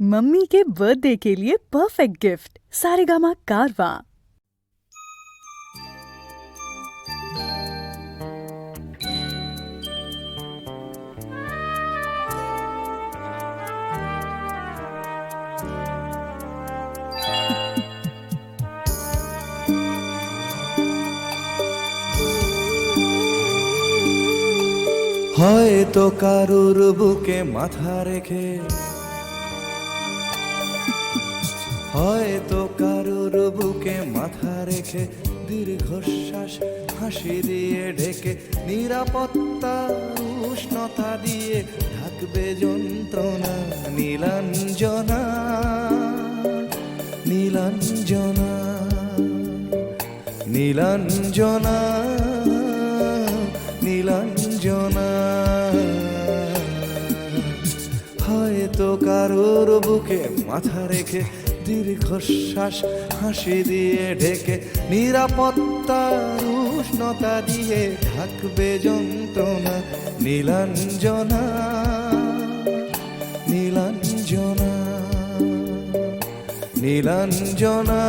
Mummy के birthday के लिए परफेक्ट गिफ्ट सारेगामा कारवा হয়তো কারুর বুকে মাথা রেখে হয়তো কারুর বুকে মাথা রেখে দীর্ঘশ্বাস হাসি দিয়ে ঢেকে, নিরাপত্তা, উষ্ণতা দিয়ে ঢাকবে যন্ত্রণা, নীলাঞ্জনা নীলাঞ্জনা নীলাঞ্জনা নীলাঞ্জনা। হয়তো কারোর বুকে মাথা রেখে দীর্ঘশ্বাস হাসি দিয়ে ঢেকে নিরাপত্তার উষ্ণতা দিয়ে থাকবে যন্ত্রণা নীলাঞ্জনা নীলাঞ্জনা নীলাঞ্জনা।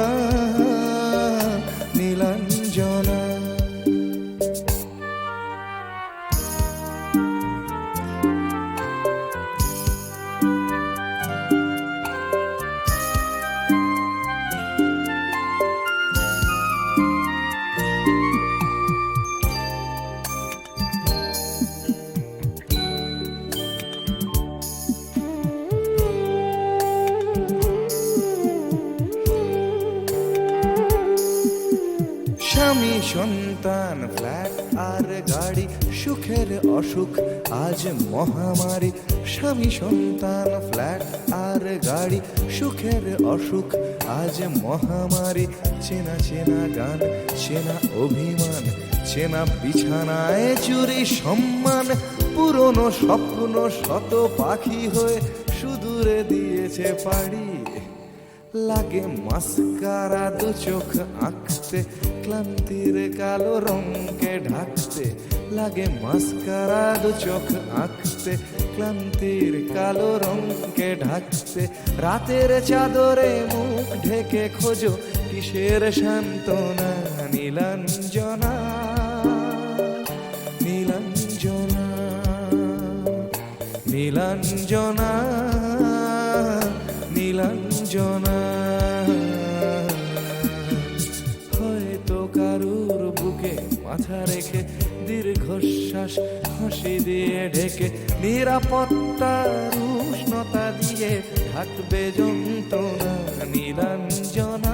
সন্তান, ফ্ল্যাট আর গাড়ি, সুখের অসুখ, আজ মহামারী। স্বামী সন্তান, ফ্ল্যাট আর গাড়ি, সুখের অসুখ, আজ মহামারী। চেনা চেনা গান, চেনা অভিমান, চেনা বিছানায় চুরি সম্মান। পুরনো স্বপ্ন শত পাখি হয়ে সুদূরে দিয়েছে পাড়ি। লাগে মাস্কারা দু চোখ আঁকতে, ক্লান্তির কালো রঙকে ঢাকতে। লাগে মাস্কারা দু চোখ আঁকতে, ক্লান্তির কালো রঙকে ঢাকতে। রাতের চাদরে মুখ ঢেকে খোঁজো, কিসের সান্ত্বনা? নীলাঞ্জনা নীলাঞ্জনা নীলাঞ্জনা। নীলাঞ্জনা মাথা রেখে দীর্ঘশ্বাস হাসি দিয়ে ঢেকে নিরাপত্তা উষ্ণতা দিয়ে থাকবে যন্ত্রণা নীলাঞ্জনা।